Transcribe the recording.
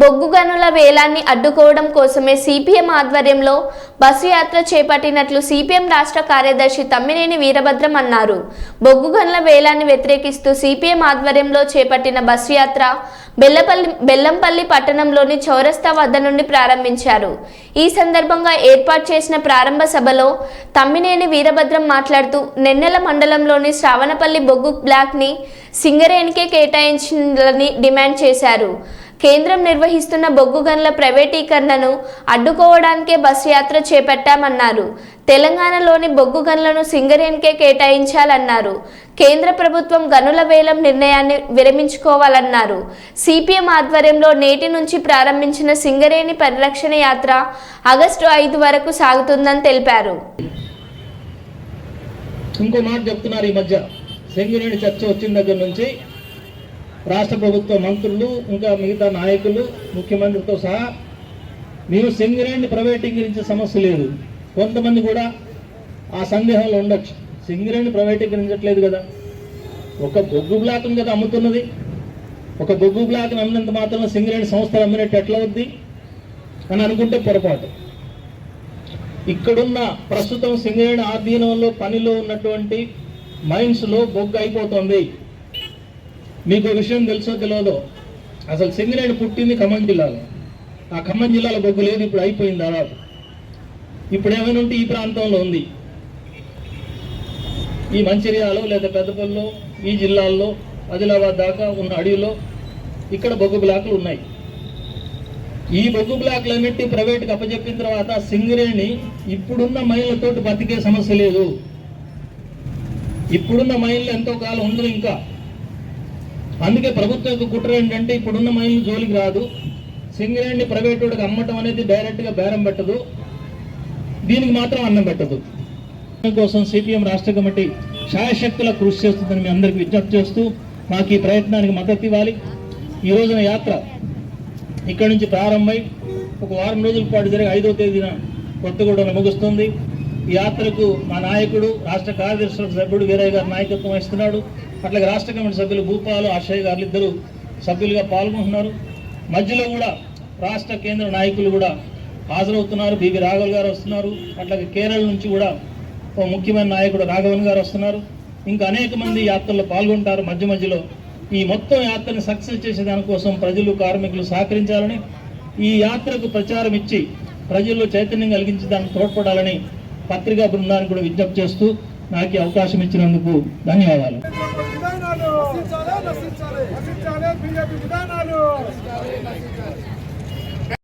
బొగ్గు గనుల వేలాన్ని అడ్డుకోవడం కోసమే సిపిఎం ఆధ్వర్యంలో బస్సు యాత్ర చేపట్టినట్లు సిపిఎం రాష్ట్ర కార్యదర్శి తమ్మినేని వీరభద్రం అన్నారు. బొగ్గు గనుల వేలాన్ని వ్యతిరేకిస్తూ సిపిఎం ఆధ్వర్యంలో చేపట్టిన బస్సు యాత్ర బెల్లపల్లి బెల్లంపల్లి పట్టణంలోని చౌరస్తా వద్ద నుండి ప్రారంభించారు. ఈ సందర్భంగా ఏర్పాటు చేసిన ప్రారంభ సభలో తమ్మినేని వీరభద్రం మాట్లాడుతూ నెన్నెల మండలంలోని శ్రావణపల్లి బొగ్గు బ్లాక్ని సింగరేణికే కేటాయించాలని డిమాండ్ చేశారు. కేంద్రం నిర్వహిస్తున్న బొగ్గు గనుల ప్రైవేటీకరణను అడ్డుకోవడానికే బస్సు యాత్ర చేపట్టామన్నారు. తెలంగాణలోని బొగ్గు గనులను సింగరేణికే కేటాయించాలన్నారు. కేంద్ర ప్రభుత్వం గనుల వేలం నిర్ణయాన్ని విరమించుకోవాలన్నారు. సిపిఎం ఆధ్వర్యంలో నేటి నుంచి ప్రారంభించిన సింగరేణి పరిరక్షణ యాత్ర ఆగస్టు ఐదు వరకు సాగుతుందని తెలిపారు. ఇంకో మాట చెప్తున్నారు ఈ మధ్య. సింగరేణి చర్చ వచ్చిన దగ్గర నుంచి రాష్ట్ర ప్రభుత్వ మంత్రులు ఇంకా మిగతా నాయకులు ముఖ్యమంత్రితో సహా మేము సింగరేణి ప్రైవేటీకరించే సమస్య లేదు. కొంతమంది కూడా ఆ సందేహంలో ఉండొచ్చు. సింగరేణి ప్రైవేటీకరించట్లేదు కదా. ఒక బొగ్గు బ్లాక్ను కదా అమ్ముతున్నది. ఒక బొగ్గు బ్లాక్ను అమ్మినంత మాత్రం సింగరేణి సంస్థలు అమ్మినట్టు ఎట్లా అవుద్ది? అని అనుకుంటే పొరపాటు. ఇక్కడున్న ప్రస్తుతం సింగరేణి ఆధీనంలో పనిలో ఉన్నటువంటి మైన్స్లో బొగ్గు అయిపోతుంది. మీకు విషయం తెలుసో తెలియదో అసలు సింగరేణి పుట్టింది ఖమ్మం జిల్లాలో. ఆ ఖమ్మం జిల్లాలో బొగ్గు లేదు ఇప్పుడు అయిపోయింది దాదాపు. ఇప్పుడు ఏమైనా ఉంటే ఈ ప్రాంతంలో ఉంది. ఈ మంచిర్యాలో లేదా పెద్దపల్లిలో ఈ జిల్లాల్లో ఆదిలాబాద్ దాకా ఉన్న అడవిలో ఇక్కడ బొగ్గు బ్లాకులు ఉన్నాయి. ఈ బొగ్గు బ్లాక్లన్నిటి ప్రైవేట్కి అప్పచెప్పిన తర్వాత సింగరేణి ఇప్పుడున్న మైళ్ళతోటి బతికే సమస్య లేదు. ఇప్పుడున్న మైళ్ళు ఎంతో కాలం ఉండదు ఇంకా. అందుకే ప్రభుత్వం యొక్క కుట్ర ఏంటంటే ఇప్పుడున్న మైళ్ళు జోలికి రాదు. సింగరేణి ప్రైవేట్ వాడికి అమ్మటం అనేది డైరెక్ట్గా బేరం పెట్టదు. దీనికి మాత్రం అన్నం పెట్టదు. కోసం సిపిఎం రాష్ట్ర కమిటీ శాయశక్తుల కృషి చేస్తుందని మీ అందరికీ విజ్ఞప్తి చేస్తూ మాకు ఈ ప్రయత్నానికి మద్దతు ఇవ్వాలి. ఈ రోజున యాత్ర ఇక్కడి నుంచి ప్రారంభమై ఒక వారం రోజుల పాటు జరిగే ఐదో తేదీన కొత్తగూడెంలో ముగుస్తుంది. ఈ యాత్రకు మా నాయకుడు రాష్ట్ర కార్యదర్శి సభ్యుడు వీరయ్య గారు నాయకత్వం వహిస్తున్నాడు. అట్లాగే రాష్ట్ర కమిటీ సభ్యులు భూపాలు ఆశయ్ గారు ఇద్దరు సభ్యులుగా పాల్గొంటున్నారు. మధ్యలో కూడా రాష్ట్ర కేంద్ర నాయకులు కూడా హాజరవుతున్నారు. బీబీ రాఘవ్ గారు వస్తున్నారు. అట్లాగే కేరళ నుంచి కూడా ఓ ముఖ్యమైన నాయకుడు రాఘవన్ గారు వస్తున్నారు. ఇంకా అనేక మంది యాత్రలో పాల్గొంటారు. మధ్య మధ్యలో ఈ మొత్తం యాత్రని సక్సెస్ చేసే దానికోసం ప్రజలు కార్మికులు సహకరించాలని ఈ యాత్రకు ప్రచారం ఇచ్చి ప్రజల్లో చైతన్యం కలిగించి దానికి తోడ్పడాలని పత్రికా బృందానికి కూడా విజ్ఞప్తి చేస్తూ నాకు అవకాశం ఇచ్చినందుకు ధన్యవాదాలు. నశించాలి నశించాలి నశించాలి బీజేపీ విధానాలు.